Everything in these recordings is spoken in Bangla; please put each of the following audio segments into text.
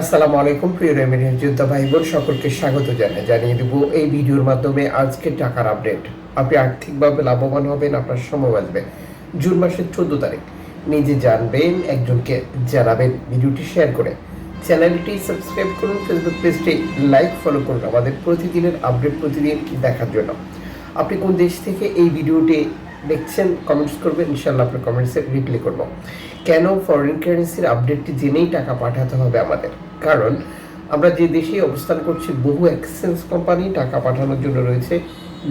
আসসালামু আলাইকুম, প্রিয় রেমিডিয়ান যোদ্ধা ভাই বোন সকলকে স্বাগত জানাই। জানিয়ে দেবো, এই ভিডিওর মাধ্যমে আজকে টাকার আপডেট। আপনি আর্থিকভাবে লাভবান হবেন, আপনার সময় বাঁচবে। জুন মাসের চোদ্দ তারিখ। নিজে জানবেন, একজনকে জানাবেন ভিডিওটি শেয়ার করে। চ্যানেলটি সাবস্ক্রাইব করুন, ফেসবুক পেজটি লাইক, ফলো করুন। আমাদের প্রতিদিনের আপডেট প্রতিদিন দেখার জন্য। আপনি কোন দেশ থেকে এই ভিডিওটি দেখছেন কমেন্টস করবেন ইনশাল্লাহ আপনার কমেন্টসে রিপ্লাই করব। কেন ফরেন কারেন্সির আপডেটটি জেনেই টাকা পাঠাতে হবে আমাদের? কারণ আমরা যে দেশে অবস্থান করছি, বহু এক্সচেঞ্জ কোম্পানি টাকা পাঠানোর জন্য রয়েছে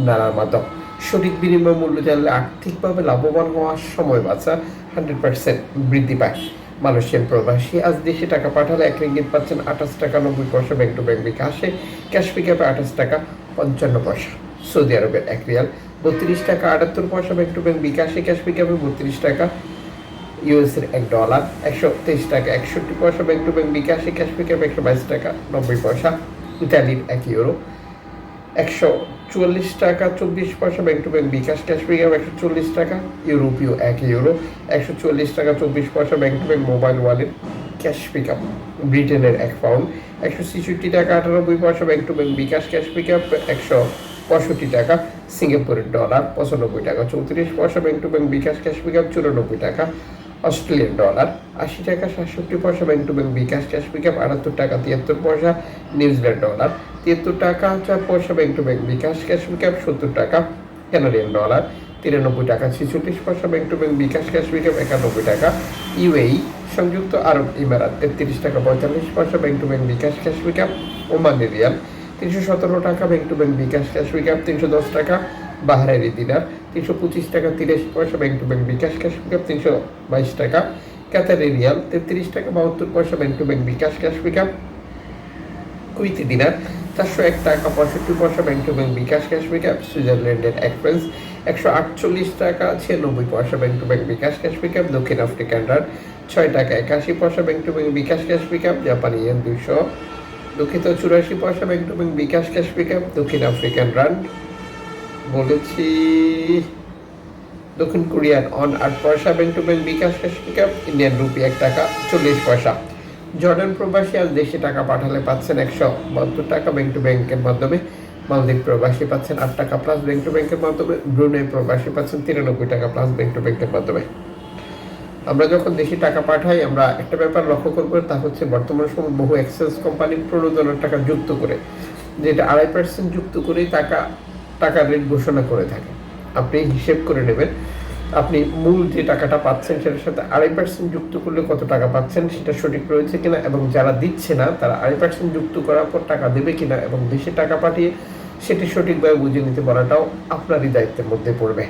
নানার মাধ্যম। সঠিক বিনিময় মূল্য জানলে আর্থিকভাবে লাভবান হওয়ার সময় বাঁচা হান্ড্রেড পার্সেন্ট বৃদ্ধি পায়। মালয়েশিয়ান প্রবাসী আজ দেশে টাকা পাঠালে এক রিঙ্গিত পাচ্ছেন আঠাশ টাকা নব্বই পয়সা ব্যাংক টু ব্যাংক বিকাশে। ক্যাশ পিকআপে আঠাশ টাকা পঞ্চান্ন পয়সা। সৌদি আরবের এক রিয়াল বত্রিশ টাকা, আটাত্তর পয়সা টু ব্যাংক বিকাশে ক্যাশ পিকআপে বত্রিশ টাকা ইউএসের এক ডলার একশো তেইশ টাকা, একষট্টি পয়সা ব্যাংক টু ব্যাংক বিকাশে ক্যাশ পিকআপে একশো বাইশ টাকা, নব্বই পয়সা, ইতালির এক ইউরো একশো চুয়াল্লিশ টাকা, চব্বিশ পয়সা bank to bank bKash cash pickup একশো চল্লিশ টাকা, ইউরোপীয় এক ইউরো একশো চল্লিশ টাকা, চব্বিশ পয়সা bank to bank mobile wallet cash pickup ব্রিটেনের এক পাউন্ড একশো ছেষট্টি টাকা, আটানব্বই পয়সা bank to bank bKash cash pickup একশো পঁয়ষট্টি টাকা, সিঙ্গাপুরের ডলার পঁচানব্বই টাকা, চৌত্রিশ পয়সা bank to bank bKash cash pickup চুরানব্বই টাকা, অস্ট্রেলিয়ান ডলার আশি টাকা, সাতষট্টি পয়সা bank to bank bKash cash pickup আটাত্তর টাকা, তিয়াত্তর পয়সা নিউজিল্যান্ড ডলার তিয়াত্তর টাকা, চার পয়সা bank to bank bKash cash pickup সত্তর টাকা কানাডিয়ান ডলার তিরানব্বই টাকা, ছেচল্লিশ পয়সা bank to bank bKash cash pickup একানব্বই টাকা ইউএই সংযুক্ত আরব ইমারাত, তেত্রিশ টাকা, পঁয়তাল্লিশ পয়সা bank to bank bKash cash pickup Omani riyal তিনশো সতেরো টাকা bank to bank bKash cash pickup তিনশো দশ টাকা বাহারাইরি দিনার তিনশো পঁচিশ টাকা, তিরিশ পয়সা bank to bank bKash cash pickup তিনশো বাইশ টাকা ক্যাথারি রিয়াল তেত্রিশ টাকা, বাহাত্তর পয়সা bank to bank bKash cash pickup Kuwaiti dinar চারশো এক টাকা, পঁয়ষট্টি পয়সা bank to bank bKash cash pickup সুইজারল্যান্ডের এক ফ্রেন্স একশো আটচল্লিশ টাকা, ছিয়ানব্বই পয়সা bank to bank bKash cash pickup দক্ষিণ আফ্রিকান রান ছয় টাকা, একাশি পয়সা bank to bank bKash cash pickup জাপানি ইয়েন দুইশো দুঃখিত, চুরাশি পয়সা bank to bank bKash cash pickup দক্ষিণ আফ্রিকান রান বলেছি, দক্ষিণ কোরিয়ান অন আট পয়সা bank to bank bKash cash pickup Indian rupee এক টাকা, চল্লিশ পয়সা। জর্ডান প্রবাসী আজ দেশে টাকা পাঠালে পাচ্ছেন একশো বাহাত্তর টাকা ব্যাংক টু ব্যাংকের মাধ্যমে। মালদ্বীপ প্রবাসী পাচ্ছেন আট টাকা প্লাস ব্যাংক টু ব্যাংকের মাধ্যমে। ব্রুনেই প্রবাসী পাচ্ছেন তিরানব্বই টাকা প্লাস ব্যাংক টু ব্যাংকের মাধ্যমে। আমরা যখন দেশে টাকা পাঠাই, আমরা একটা ব্যাপার লক্ষ্য করব তা হচ্ছে বর্তমান সময় বহু এক্সচেঞ্জ কোম্পানি প্রণোদনার টাকা যুক্ত করে, যেটা আড়াই পার্সেন্ট যুক্ত করেই টাকা, টাকার রেট ঘোষণা করে থাকে। আপনি হিসেব করে নেবেন, আপনি মূল যে টাকাটা পাচ্ছেন সেটার সাথে আড়াই পার্সেন্ট যুক্ত করলে কত টাকা পাচ্ছেন সেটা সঠিক রয়েছে কিনা এবং যারা দিচ্ছে না, তারা আড়াই পার্সেন্ট যুক্ত করার পর টাকা দেবে কিনা এবং দেশে টাকা পাঠিয়ে সেটি সঠিকভাবে বুঝে নিতে বলাটাও আপনারই দায়িত্বের মধ্যে পড়বে।